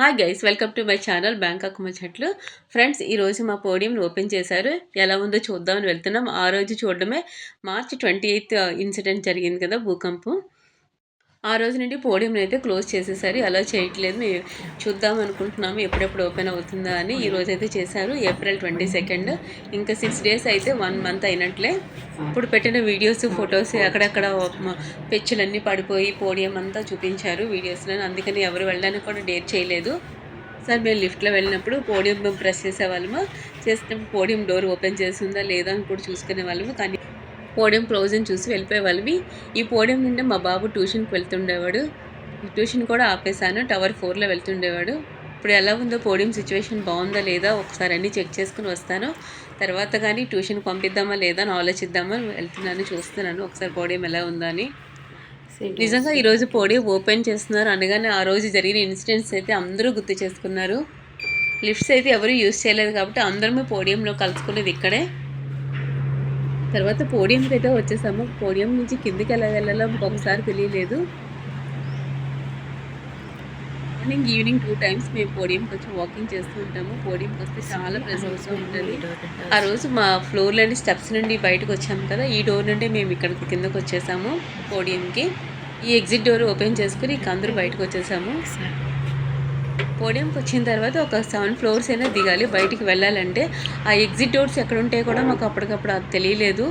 Hi guys welcome to my channel Bangkok చెట్లు friends ఈరోజు మా పోడియంని ఓపెన్ చేశారు. ఎలా ఉందో చూద్దామని వెళ్తున్నాం. ఆ రోజు చూడడమే March twenty eighth uh, incident జరిగింది కదా భూకంపం. ఆ రోజు నుండి పోడియం అయితే క్లోజ్ చేసేసారు. అలా చేయట్లేదు. మేము చూద్దాం అనుకుంటున్నాము. ఎప్పుడెప్పుడు ఓపెన్ అవుతుందా అని ఈ రోజు అయితే చేశారు. April twenty second. ఇంకా సిక్స్ డేస్ అయితే వన్ మంత్ అయినట్లే. ఇప్పుడు పెట్టిన వీడియోస్ ఫొటోస్ అక్కడక్కడ పెచ్చులన్నీ పడిపోయి పోడియం అంతా చూపించారు వీడియోస్లో అందుకని ఎవరు వెళ్ళడానికి కూడా డేట్ చేయలేదు. సార్ మేము లిఫ్ట్లో వెళ్ళినప్పుడు పోడియం ప్రెస్ చేసేవాళ్ళము? చేసినప్పుడు పోడియం డోర్ ఓపెన్ చేస్తుందా లేదా అని కూడా చూసుకునే వాళ్ళము కానీ పోడియం క్లోజ్ అని చూసి వెళ్ళిపోయే వాళ్ళవి. ఈ పోడియం నుండి మా బాబు ట్యూషన్కి వెళ్తుండేవాడు. ట్యూషన్ కూడా ఆపేశాను. టవర్ ఫోర్లో వెళ్తుండేవాడు. ఇప్పుడు ఎలా ఉందో పోడియం సిచ్యువేషన్ బాగుందా లేదా ఒకసారి అన్నీ చెక్ చేసుకుని వస్తాను. తర్వాత కానీ ట్యూషన్ పంపిద్దామా లేదా అని ఆలోచిద్దామా వెళ్తున్నాను చూస్తున్నాను. ఒకసారి పోడియం ఎలా ఉందా అని నిజంగా ఈరోజు పోడియం ఓపెన్ చేస్తున్నారు. అనగానే ఆ రోజు జరిగిన ఇన్సిడెంట్స్ అయితే అందరూ గుర్తు చేసుకున్నారు. లిఫ్ట్స్ అయితే ఎవరు యూజ్ చేయలేదు కాబట్టి అందరమే పోడియంలో కలుసుకునేది ఇక్కడే. తర్వాత పోడియంకి అయితే వచ్చేసాము. పోడియం నుంచి కిందికి ఎలా వెళ్ళాలో ఒకసారి తెలియలేదు. మార్నింగ్ ఈవినింగ్ టూ టైమ్స్ మేము పోడియంకి వచ్చి వాకింగ్ చేస్తూ ఉంటాము. పోడియంకి వస్తే చాలా ప్రెజెంట్గా ఉంటుంది. ఆ రోజు మా ఫ్లోర్లోని స్టెప్స్ నుండి బయటకు వచ్చాము కదా ఈ డోర్ నుండి మేము ఇక్కడికి కిందకు వచ్చేసాము పోడియంకి. ఈ ఎగ్జిట్ డోర్ ఓపెన్ చేసుకుని ఇక అందరూ బయటకు వచ్చేసాము. పోడియంకి వచ్చిన తర్వాత ఒక సెవెన్ ఫ్లోర్స్ అయినా దిగాలి. బయటికి వెళ్ళాలంటే ఆ ఎగ్జిట్ డోర్స్ ఎక్కడ ఉంటాయో కూడా మాకు అప్పటికప్పుడు అది తెలియలేదు.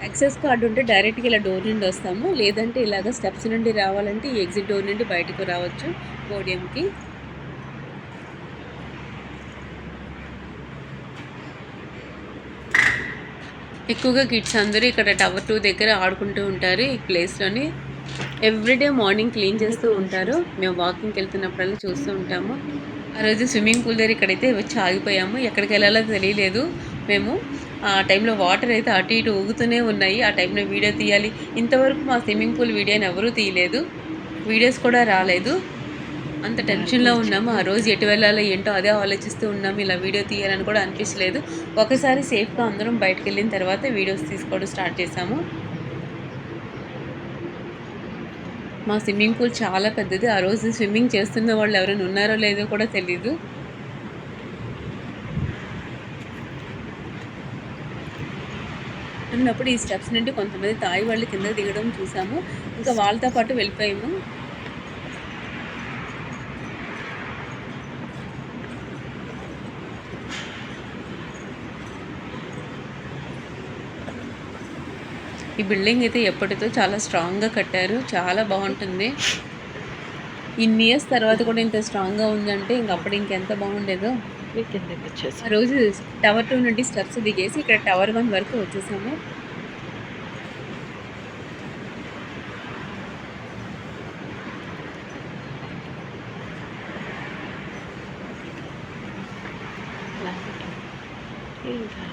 యాక్సెస్ కార్డు ఉంటే డైరెక్ట్గా ఇలా డోర్ నుండి వస్తాము. లేదంటే ఇలాగ స్టెప్స్ నుండి రావాలంటే ఈ ఎగ్జిట్ డోర్ నుండి బయటకు రావచ్చు పోడియంకి. ఎక్కువగా కిడ్స్ అందరూ ఇక్కడ టవర్ టూ దగ్గర ఆడుకుంటూ ఉంటారు ఈ ప్లేస్లోని. ఎవ్రీడే మార్నింగ్ క్లీన్ చేస్తూ ఉంటారు. మేము వాకింగ్కి వెళ్తున్నప్పుడల్లా చూస్తూ ఉంటాము. ఆ రోజు స్విమ్మింగ్ పూల్ దగ్గర ఇక్కడైతే వచ్చి ఆగిపోయాము. ఎక్కడికి వెళ్ళాలో తెలియలేదు. మేము ఆ టైంలో వాటర్ అయితే అటు ఇటు ఊగుతూనే ఉన్నాయి. ఆ టైంలో వీడియో తీయాలి. ఇంతవరకు మా స్విమ్మింగ్ పూల్ వీడియోని ఎవరూ తీయలేదు. వీడియోస్ కూడా రాలేదు. అంత టెన్షన్లో ఉన్నాము ఆ రోజు ఎటు వెళ్ళాలో ఏంటో అదే ఆలోచిస్తూ ఉన్నాము ఇలా వీడియో తీయాలని కూడా అనిపించలేదు. ఒకసారి సేఫ్గా అందరం బయటకు వెళ్ళిన తర్వాత వీడియోస్ తీసుకోవడం స్టార్ట్ చేసాము మా స్విమ్మింగ్ పూల్ చాలా పెద్దది. ఆ రోజు స్విమ్మింగ్ చేస్తున్న వాళ్ళు ఎవరైనా ఉన్నారో లేదో కూడా తెలీదు. అన్నప్పుడు ఈ స్టెప్స్ నుండి కొంతమంది తాయి వాళ్ళు కింద దిగడం చూసాము. ఇంకా వాళ్ళతో పాటు వెళ్ళిపోయాము. ఈ బిల్డింగ్ అయితే ఎప్పటితో చాలా స్ట్రాంగ్గా కట్టారు. చాలా బాగుంటుంది. ఇన్ని ఇయర్స్ తర్వాత కూడా ఇంత స్ట్రాంగ్గా ఉందంటే ఇంక అప్పుడు ఇంకెంత బాగుండేదో. ఆ రోజు టవర్ టూ నుండి స్టెప్స్ దిగేసి ఇక్కడ టవర్ వన్ వరకు వచ్చేసాము. ఇంకా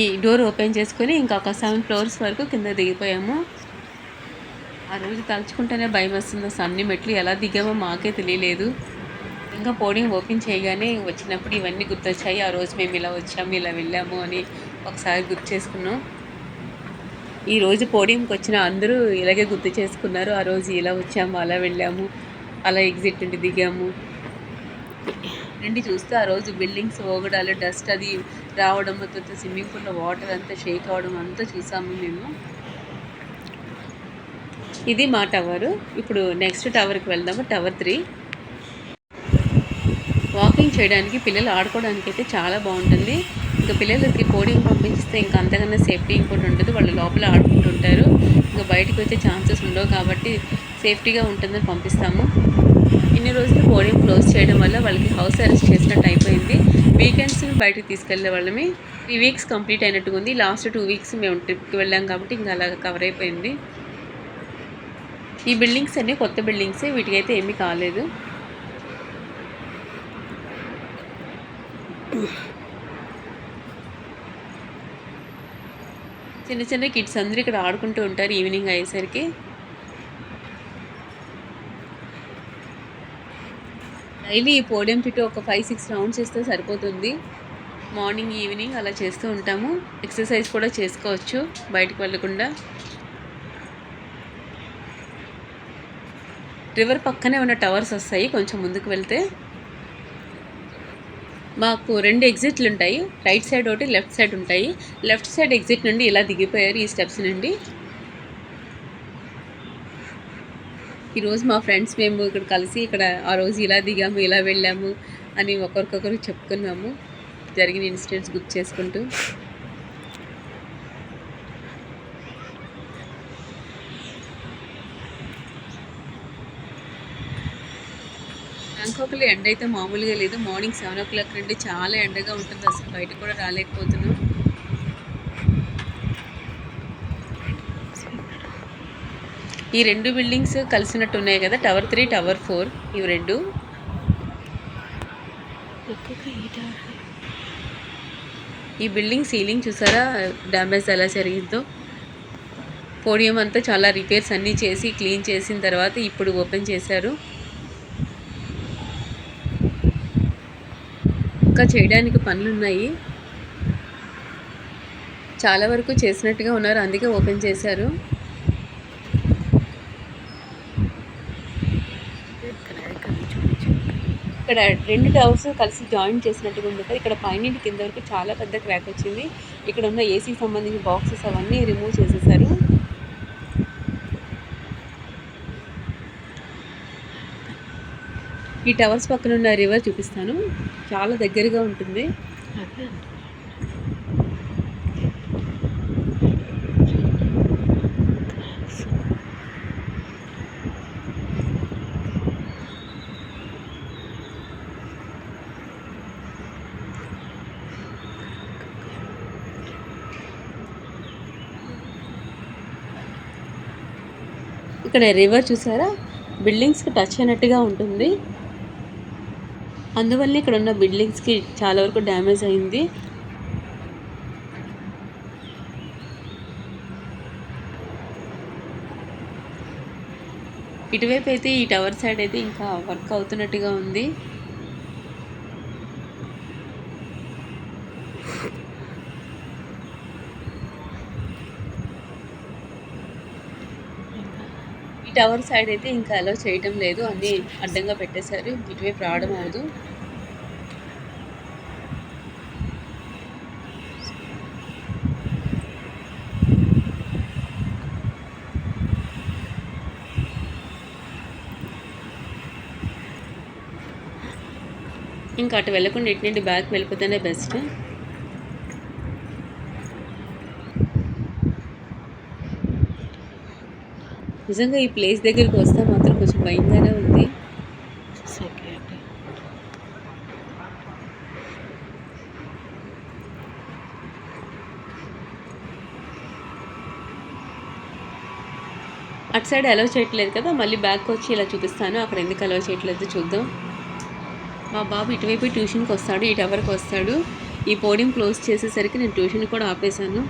ఈ డోర్ ఓపెన్ చేసుకొని ఇంకా ఒక సెవెన్ ఫ్లోర్స్ వరకు కింద దిగిపోయాము. ఆ రోజు తలుచుకుంటేనే భయం వస్తుంది. అన్ని మెట్లు ఎలా దిగామో మాకే తెలియలేదు. ఇంకా పోడింగ్ ఓపెన్ చేయగానే వచ్చినప్పుడు ఇవన్నీ గుర్తొచ్చాయి. ఆ రోజు మేము ఇలా వచ్చాము ఇలా వెళ్ళాము అని ఒకసారి గుర్తు చేసుకున్నాం. ఈ రోజు పోడియంకి వచ్చిన అందరూ ఇలాగే గుర్తు చేసుకున్నారు. ఆ రోజు ఇలా వచ్చాము అలా వెళ్ళాము అలా ఎగ్జిట్ నుండి దిగాము. నుండి చూస్తే ఆ రోజు బిల్డింగ్స్ ఓగడాలు డస్ట్ అది రావడం తర్వాత స్విమ్మింగ్ పూల్లో వాటర్ అంతా షేక్ అవడం అంతా చూసాము మేము. ఇది మా టవర్. ఇప్పుడు నెక్స్ట్ టవర్కి వెళ్దాము. Tower three. వాకింగ్ చేయడానికి పిల్లలు ఆడుకోవడానికి అయితే చాలా బాగుంటుంది. ఇంకా పిల్లలకి కోడింగ్ పంపిస్తే ఇంకా అంతకన్నా సేఫ్టీ ఇంకోటి ఉంటుంది. వాళ్ళు లోపల ఆడుకుంటుంటారు. ఇంకా బయటకు వచ్చే ఛాన్సెస్ ఉండవు కాబట్టి సేఫ్టీగా ఉంటుందని పంపిస్తాము. ఇన్ని రోజులు పోడియం క్లోజ్ చేయడం వల్ల వాళ్ళకి హౌస్ అరెస్ట్ చేసినట్టు అయిపోయింది. వీకెండ్స్ బయటకు తీసుకెళ్ళే వాళ్ళమే. త్రీ వీక్స్ కంప్లీట్ అయినట్టుగా ఉంది. లాస్ట్ టూ వీక్స్ మేము ట్రిప్కి వెళ్ళాం కాబట్టి ఇంకా అలాగ కవర్ అయిపోయింది. ఈ బిల్డింగ్స్ అన్నీ కొత్త బిల్డింగ్సే వీటికైతే ఏమీ కాలేదు. చిన్న చిన్న కిడ్స్ అందరూ ఇక్కడ ఆడుకుంటూ ఉంటారు ఈవినింగ్ అయ్యేసరికి. డైలీ ఈ పోడియం చుట్టూ ఒక ఫైవ్ సిక్స్ రౌండ్స్ చేస్తే సరిపోతుంది. మార్నింగ్ ఈవినింగ్ అలా చేస్తూ ఉంటాము. ఎక్సర్సైజ్ కూడా చేసుకోవచ్చు బయటకు వెళ్ళకుండా. రివర్ పక్కనే ఉన్న టవర్స్ వస్తాయి కొంచెం ముందుకు వెళ్తే. మాకు రెండు ఎగ్జిట్లు ఉంటాయి. రైట్ సైడ్ ఒకటి లెఫ్ట్ సైడ్ ఉంటాయి. లెఫ్ట్ సైడ్ ఎగ్జిట్ నుండి ఇలా దిగిపోయారు ఈ స్టెప్స్ నుండి. ఈరోజు మా ఫ్రెండ్స్ మేము ఇక్కడ కలిసి ఇక్కడ ఆ రోజు ఇలా దిగాము ఇలా వెళ్ళాము అని ఒకరికొకరు చెప్పుకున్నాము. జరిగిన ఇన్సిడెంట్స్ గుర్తు చేసుకుంటూ. బ్యాంకాక్లో ఎండ అయితే మామూలుగా లేదు. మార్నింగ్ సెవెన్ ఓ క్లాక్ నుండి చాలా ఎండగా ఉంటుంది. అసలు బయట కూడా రాలేకపోతున్నాం. ఈ రెండు బిల్డింగ్స్ కలిసినట్టు ఉన్నాయి కదా టవర్ త్రీ టవర్ ఫోర్ ఇవి రెండు. ఈ బిల్డింగ్ సీలింగ్ చూసారా? డ్యామేజ్ ఎలా జరిగిందో. పోడియం అంతా చాలా రిపేర్స్ అన్నీ చేసి క్లీన్ చేసిన తర్వాత ఇప్పుడు ఓపెన్ చేశారు. ఇంకా చేయడానికి పనులు ఉన్నాయి. చాలా వరకు చేసినట్టుగా ఉన్నారు అందుకే ఓపెన్ చేశారు. ఇక్కడ రెండు టవర్స్ కలిసి జాయిన్ చేసినట్టుగా ఉంది ఇక్కడ పైన కింద వరకు చాలా పెద్ద క్రాక్ వచ్చింది. ఇక్కడ ఉన్న ఏసీకి సంబంధించిన బాక్సెస్ అవన్నీ రిమూవ్ చేసేసారు. ఈ టవర్స్ పక్కన ఉన్న రివర్ చూపిస్తాను. చాలా దగ్గరగా ఉంటుంది. ఇక్కడ రివర్ చూసారా? బిల్డింగ్స్కి టచ్ అయినట్టుగా ఉంటుంది. అందువల్ల ఇక్కడ ఉన్న బిల్డింగ్స్కి చాలా వరకు డ్యామేజ్ అయింది. ఇటువైపు అయితే ఈ టవర్ సైడ్ అయితే ఇంకా వర్క్ అవుతున్నట్టుగా ఉంది. టవర్ సైడ్ అయితే ఇంకా అలో చేయటం లేదు. అన్నీ అడ్డంగా పెట్టేశారు. ఇటువైపు రావడం అవ్వదు. ఇంకా అటు వెళ్ళకుండా ఇటు నుండి బ్యాక్ వెళ్ళిపోతేనే బెస్ట్. నిజంగా ఈ ప్లేస్ దగ్గరికి వస్తే మాత్రం కొంచెం భయంగానే ఉంది. అటు సైడ్ అలౌ చేయట్లేదు కదా మళ్ళీ బ్యాక్ వచ్చి ఇలా చూపిస్తాను. అక్కడ ఎందుకు అలౌ చేయట్లేదు చూద్దాం. మా బాబు ఇటువైపు ట్యూషన్కి వస్తాడు ఇటు ఎవరికి వస్తాడు. ఈ పోడియం క్లోజ్ చేసేసరికి నేను ట్యూషన్ కూడా ఆపేశాను.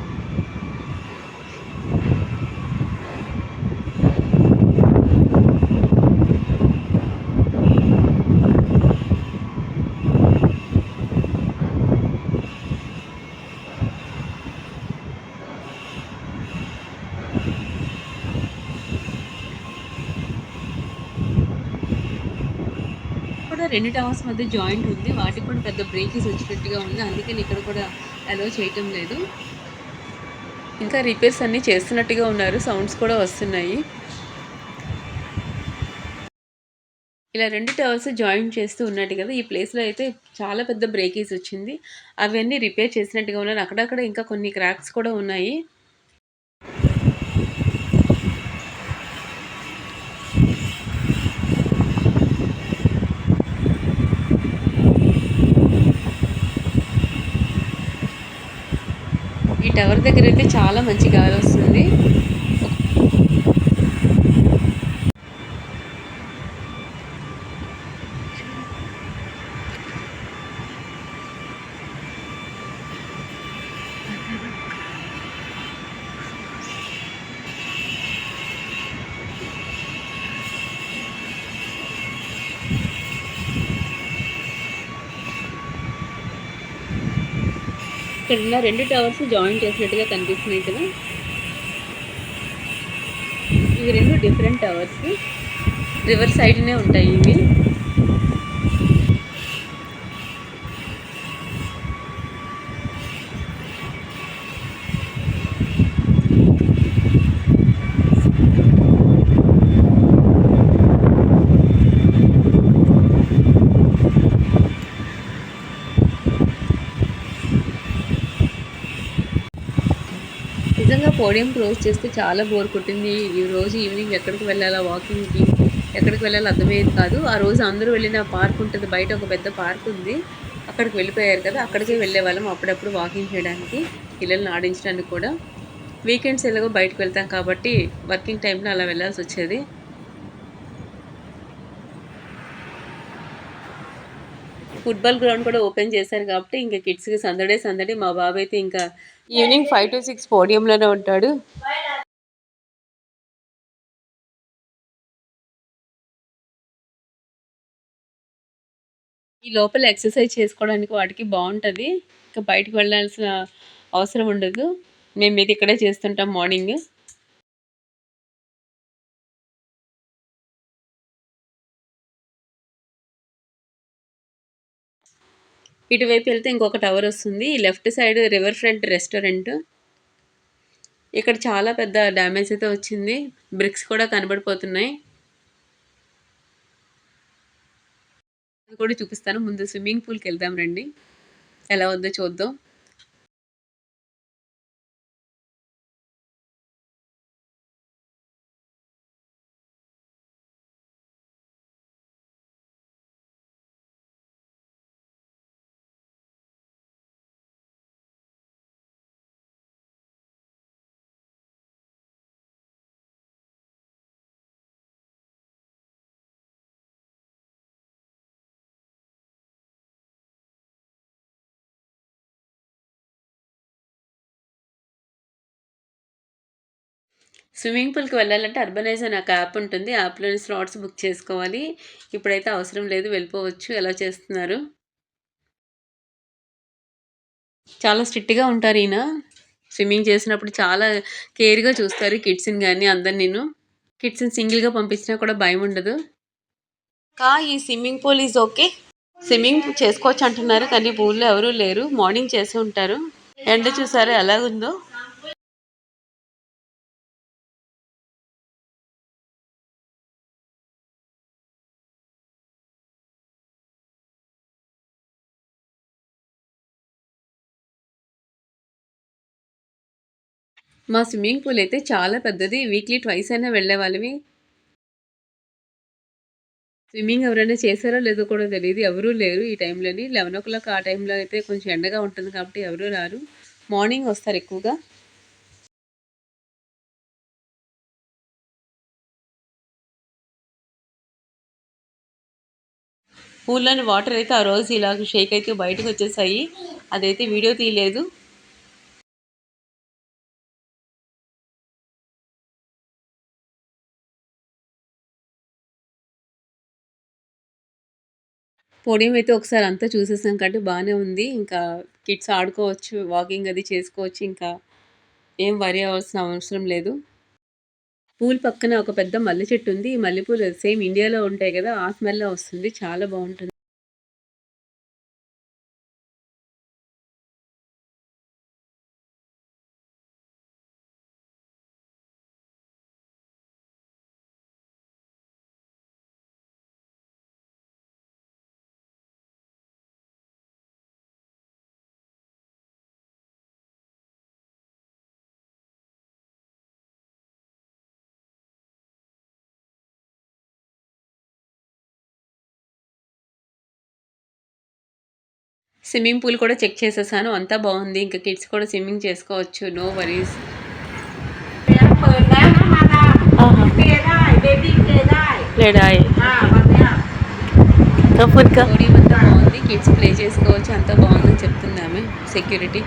రెండు టవర్స్ మధ్య జాయింట్ ఉంది. వాటికి కూడా పెద్ద బ్రేకేజ్ వచ్చినట్టుగా ఉంది. అందుకని ఇక్కడ కూడా అలో చేయటం లేదు. ఇంకా రిపేర్స్ అన్నీ చేస్తున్నట్టుగా ఉన్నారు. సౌండ్స్ కూడా వస్తున్నాయి. ఇలా రెండు టవర్స్ జాయిన్ చేస్తూ ఉన్నట్టు కదా ఈ ప్లేస్లో అయితే చాలా పెద్ద బ్రేకేజ్ వచ్చింది. అవన్నీ రిపేర్ చేసినట్టుగా ఉన్నారు. అక్కడక్కడ ఇంకా కొన్ని క్రాక్స్ కూడా ఉన్నాయి. టవర్ దగ్గర అయితే చాలా మంచి గాలి వస్తుంది. ఇక్కడ ఉన్న రెండు టవర్స్ జాయిన్ చేసినట్టుగా కనిపిస్తున్నాయి కదా. ఇవి రెండు డిఫరెంట్ టవర్స్. రివర్ సైడ్నే ఉంటాయి ఇవి నిజంగా పోడియం క్లోజ్ చేస్తే చాలా బోర్ కొట్టింది. ఈ రోజు ఈవినింగ్ ఎక్కడికి వెళ్ళాలా? వాకింగ్కి ఎక్కడికి వెళ్ళాలో అర్థమయ్యేది కాదు. ఆ రోజు అందరూ వెళ్ళిన పార్క్ ఉంటుంది. బయట ఒక పెద్ద పార్క్ ఉంది. అక్కడికి వెళ్ళిపోయారు కదా. అక్కడికే వెళ్ళే వాళ్ళం అప్పుడప్పుడు వాకింగ్ చేయడానికి పిల్లల్ని ఆడించడానికి కూడా. వీకెండ్స్ ఎలాగో బయటకు వెళ్తాం కాబట్టి వర్కింగ్ టైంలో అలా వెళ్ళాల్సి వచ్చేది. ఫుట్బాల్ గ్రౌండ్ కూడా ఓపెన్ చేశారు కాబట్టి ఇంకా కిడ్స్కి సందడే సందడి మా బాబు అయితే ఇంకా ఈవినింగ్ ఫైవ్ టు సిక్స్ పోడియంలోనే ఉంటాడు. ఈ లోపల ఎక్సర్సైజ్ చేసుకోవడానికి వాటికి బాగుంటుంది. ఇంకా బయటకు వెళ్ళాల్సిన అవసరం ఉండదు. మేము ఇది ఇక్కడే చేస్తుంటాం మార్నింగ్. ఇటువైపు వెళ్తే ఇంకొక టవర్ వస్తుంది. Left side river front restaurant ఇక్కడ చాలా పెద్ద డ్యామేజ్ అయితే వచ్చింది. బ్రిక్స్ కూడా కనబడిపోతున్నాయి. అది కూడా చూపిస్తాను. ముందు స్విమ్మింగ్ పూల్కి వెళ్దాం రండి. ఎలా ఉందో చూద్దాం. స్విమ్మింగ్ పూల్కి వెళ్ళాలంటే అర్బనైజ్ అనే ఒక యాప్ ఉంటుంది. యాప్లోని స్లాట్స్ బుక్ చేసుకోవాలి. ఇప్పుడైతే అవసరం లేదు వెళ్ళిపోవచ్చు. ఎలా చేస్తున్నారు? చాలా స్ట్రిక్ట్గా ఉంటారు ఈయన. స్విమ్మింగ్ చేసినప్పుడు చాలా కేర్గా చూస్తారు కిడ్స్ని కానీ అందరు నేను కిడ్స్ని సింగిల్గా పంపించినా కూడా భయం ఉండదు. కా ఈ swimming pool is okay. Swimming చేసుకోవచ్చు అంటున్నారు కానీ పూల్లో ఎవరూ లేరు. మార్నింగ్ చేసి ఉంటారు. ఎండ చూసారు ఎలాగుందో మా స్విమ్మింగ్ పూల్ అయితే చాలా పెద్దది. వీక్లీ ట్వైస్ అయినా వెళ్ళేవాళ్ళవి స్విమ్మింగ్ ఎవరైనా చేశారో లేదో కూడా తెలియదు ఎవరూ లేరు ఈ టైంలోని. లెవెన్ ఓ క్లాక్ ఆ టైంలో అయితే కొంచెం ఎండగా ఉంటుంది కాబట్టి ఎవరూ రారు. మార్నింగ్ వస్తారు ఎక్కువగా. పూల్లోని వాటర్ అయితే ఆ రోజు ఇలాగ షేక్ అయితే బయటకు వచ్చేసాయి. అదైతే వీడియో తీయలేదు. పోడియం అయితే ఒకసారి అంతా చూసేసాం కాబట్టి బాగానే ఉంది. ఇంకా కిడ్స్ ఆడుకోవచ్చు వాకింగ్ అది చేసుకోవచ్చు ఇంకా ఏం వరి అవ్వాల్సిన అవసరం లేదు. పూల్ పక్కన ఒక పెద్ద మల్లె చెట్టు ఉంది. ఈ మల్లెపూలు సేమ్ ఇండియాలో ఉంటాయి కదా ఆ స్మెల్ వస్తుంది. చాలా బాగుంటుంది. స్విమ్మింగ్ పూల్ కూడా చెక్ చేసేసాను. అంతా బాగుంది. ఇంకా కిడ్స్ కూడా స్విమ్మింగ్ చేసుకోవచ్చు. No worries. లేడాయ్. ఫుడ్ బాగుంది. కిడ్స్ ప్లే చేసుకోవచ్చు. అంతా బాగుందని చెప్తుందామె security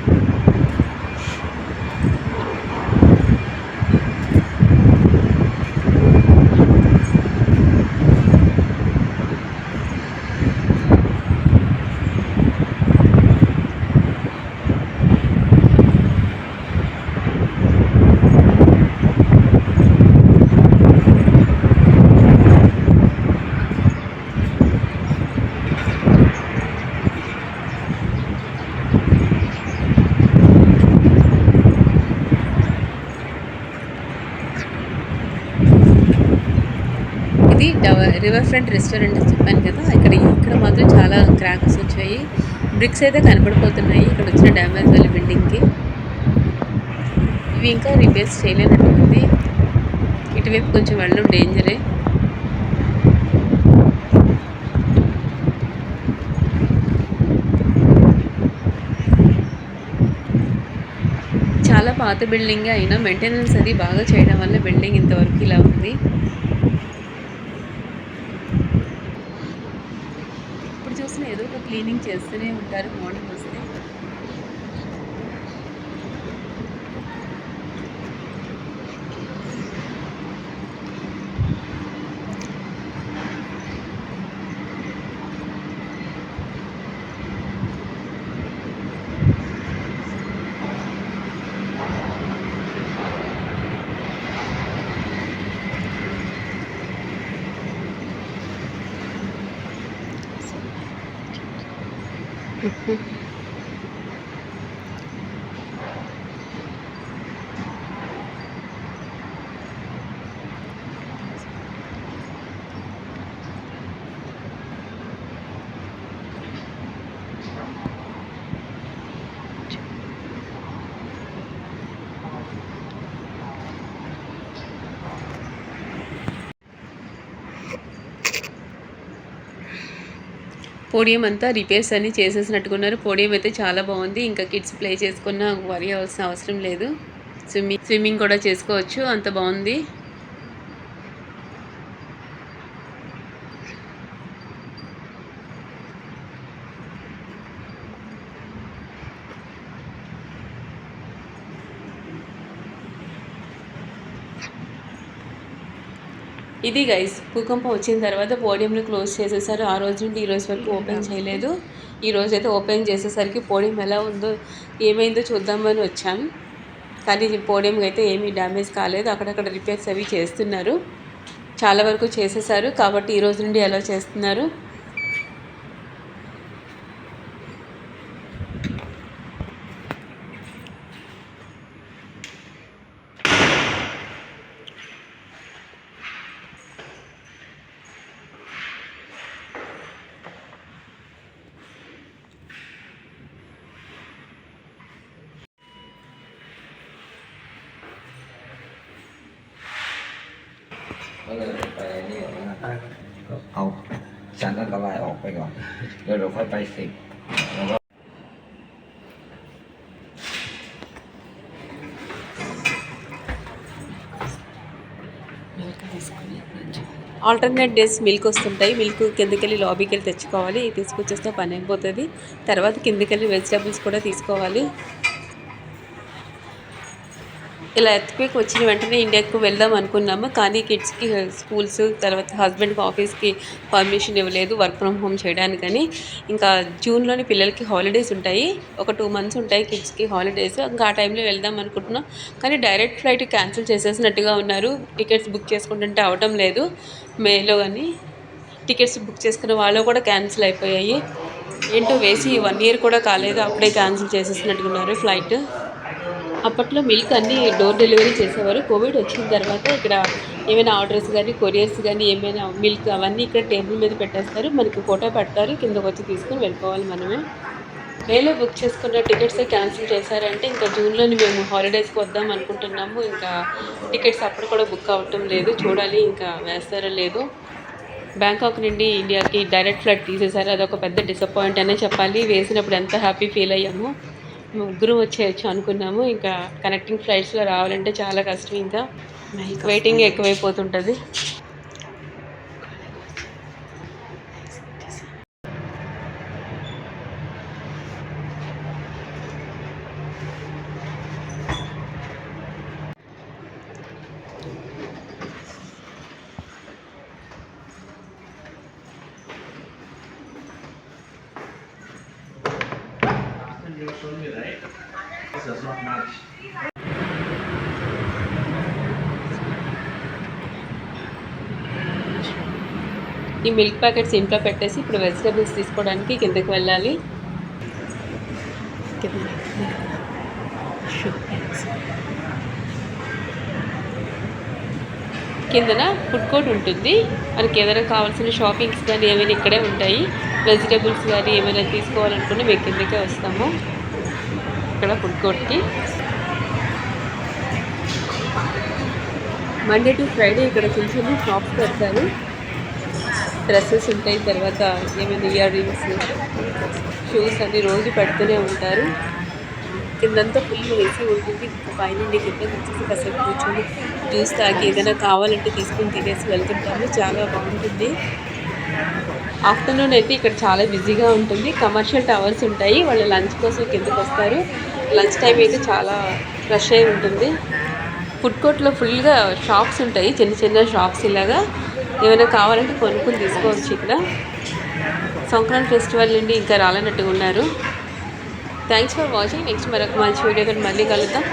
security river front restaurant అని చెప్పాను కదా ఇక్కడ ఇక్కడ మాత్రం చాలా క్రాక్స్ వచ్చాయి. బ్రిక్స్ అయితే కనపడిపోతున్నాయి ఇక్కడ వచ్చిన డ్యామేజ్ వల్ల బిల్డింగ్కి ఇవి ఇంకా రిపేర్స్ చేయలేనట్టుంది ఇటువైపు కొంచెం వెళ్ళడం డేంజరే చాలా పాత బిల్డింగే అయినా మెయింటెనెన్స్ అది బాగా చేయడం వల్ల బిల్డింగ్ ఇంతవరకు ఇలా ఉంది ఇప్పుడు చూసిన ఏదో ఒక క్లీనింగ్ చేస్తూనే ఉంటారు మార్నింగ్ వస్తే. పోడియం అంతా రిపేర్స్ అన్ని చేసేసినట్టుకున్నారు. పోడియం అయితే చాలా బాగుంది. ఇంకా కిడ్స్ ప్లే చేసుకున్న వరి అవ్వాల్సిన అవసరం లేదు. స్విమ్మింగ్ స్విమ్మింగ్ కూడా చేసుకోవచ్చు. అంత బాగుంది. ఇది గైస్ భూకంపం వచ్చిన తర్వాత పోడియంని క్లోజ్ చేసేసారు. ఆ రోజు నుండి ఈ రోజు వరకు ఓపెన్ చేయలేదు. ఈ రోజు అయితే ఓపెన్ చేసేసరికి పోడియం ఎలా ఉందో ఏమైందో చూద్దామని వచ్చాం. కానీ పోడియం అయితే ఏమీ డ్యామేజ్ కాలేదు. అక్కడక్కడ రిపేర్స్ అవి చేస్తున్నారు. చాలా వరకు చేసేసారు. కాబట్టి ఈ రోజు నుండి ఎలా చేస్తున్నారు? ก็เลยไปนี่ก่อนนะเอาชั้นอันตรายออกไปก่อนแล้วเดี๋ยวค่อยไปสิบแล้วก็ ఆల్టర్నేట్ డేస్ మిల్క్ వస్తుంటాయి మిల్క్ కిందకెళ్ళి లాబీకి వెళ్ళి తెచ్చుకోవాలి ఇది తీసుకొచ్చేస్తే పని అయిపోతుంది తర్వాత కిందకెళ్ళి వెజిటేబుల్స్ కూడా తీసుకోవాలి ఇలా ఎత్తుపైకి వచ్చిన వెంటనే ఇండియాకు వెళ్దాం అనుకున్నాము. కానీ కిడ్స్కి స్కూల్స్ uh, తర్వాత హస్బెండ్కి ఆఫీస్కి పర్మిషన్ ఇవ్వలేదు వర్క్ ఫ్రమ్ హోమ్ చేయడానికని. ఇంకా జూన్లోని పిల్లలకి హాలిడేస్ ఉంటాయి. ఒక టూ మంత్స్ ఉంటాయి కిడ్స్కి హాలిడేస్ ఇంకా ఆ టైంలో వెళ్దాం అనుకుంటున్నాం. కానీ డైరెక్ట్ ఫ్లైట్ క్యాన్సిల్ చేసేసినట్టుగా ఉన్నారు. టికెట్స్ బుక్ చేసుకుంటుంటే అవటం లేదు. మేలో కానీ టికెట్స్ బుక్ చేసుకున్న వాళ్ళు కూడా క్యాన్సిల్ అయిపోయాయి. ఏంటో వేసి వన్ ఇయర్ కూడా కాలేదు. అప్పుడే క్యాన్సిల్ చేసేసినట్టుగా ఉన్నారు ఫ్లైట్ అప్పట్లో మిల్క్ అన్నీ డోర్ డెలివరీ చేసేవారు. కోవిడ్ వచ్చిన తర్వాత ఇక్కడ ఏమైనా ఆర్డర్స్ కానీ కొరియర్స్ కానీ ఏమైనా మిల్క్ అవన్నీ ఇక్కడ టేబుల్ మీద పెట్టేస్తారు. మనకి ఫోటో పెడతారు. కిందకు వచ్చి తీసుకుని వెళ్ళిపోవాలి మనమే. మేలో బుక్ చేసుకున్న టికెట్స్ క్యాన్సిల్ చేశారంటే ఇంకా జూన్లోని మేము హాలిడేస్కి వద్దాం అనుకుంటున్నాము. ఇంకా టికెట్స్ అప్పుడు కూడా బుక్ అవ్వటం లేదు. చూడాలి ఇంకా వేస్తారో లేదో. బ్యాంకాక్ నుండి ఇండియాకి డైరెక్ట్ ఫ్లైట్ తీసేశారు. అదొక పెద్ద డిసప్పాయింట్ అనే చెప్పాలి. వేసినప్పుడు ఎంత హ్యాపీ ఫీల్ అయ్యాము. ముగ్గురు వచ్చేయచ్చు అనుకున్నాము. ఇంకా కనెక్టింగ్ ఫ్లైట్స్లో రావాలంటే చాలా కష్టం. ఇంకా వెయిటింగ్ ఎక్కువైపోతుంటుంది. ఈ మిల్క్ ప్యాకెట్స్ ఇంట్లో పెట్టేసి ఇప్పుడు వెజిటేబుల్స్ తీసుకోవడానికి కిందకి వెళ్ళాలి. కిందన ఫుడ్ కోర్ట్ ఉంటుంది. మనకి ఏదైనా కావాల్సిన షాపింగ్స్ కానీ ఏమైనా ఇక్కడే ఉంటాయి. వెజిటేబుల్స్ కానీ ఏమైనా తీసుకోవాలనుకుని మేము కిందకే వస్తాము. ఇక్కడ ఫుడ్ కోర్ట్కి మండే టు ఫ్రైడే ఇక్కడ చిన్న షాప్స్ పెడతారు. డ్రెస్సెస్ ఉంటాయి తర్వాత ఏమైనా ఇయర్ రింగ్స్ షూస్ అన్ని రోజు పెడుతూనే ఉంటారు. కిందంతా ఫుల్ వేసి ఉంటుంది. పైన కింద వచ్చేసి కాసేపు కూర్చొని జ్యూస్ తాగి ఏదైనా కావాలంటే తీసుకుని తినేసి వెళ్తుంటాము. చాలా బాగుంటుంది. ఆఫ్టర్నూన్ అయితే ఇక్కడ చాలా బిజీగా ఉంటుంది. కమర్షియల్ టవర్స్ ఉంటాయి. వాళ్ళు లంచ్ కోసం కిందకు వస్తారు. లంచ్ టైం అయితే చాలా రష్ అయి ఉంటుంది. ఫుడ్ కోర్ట్లో ఫుల్గా షాప్స్ ఉంటాయి. చిన్న చిన్న షాప్స్ ఇలాగా. ఏమైనా కావాలంటే కొనుక్కొని తీసుకోవచ్చు ఇక్కడ. సంక్రాంతి ఫెస్టివల్ నుండి ఇంకా రాలన్నట్టుగా ఉన్నారు. థ్యాంక్స్ ఫర్ వాచింగ్ నెక్స్ట్ మరొక మంచి వీడియో కానీ మళ్ళీ కలుద్దాం.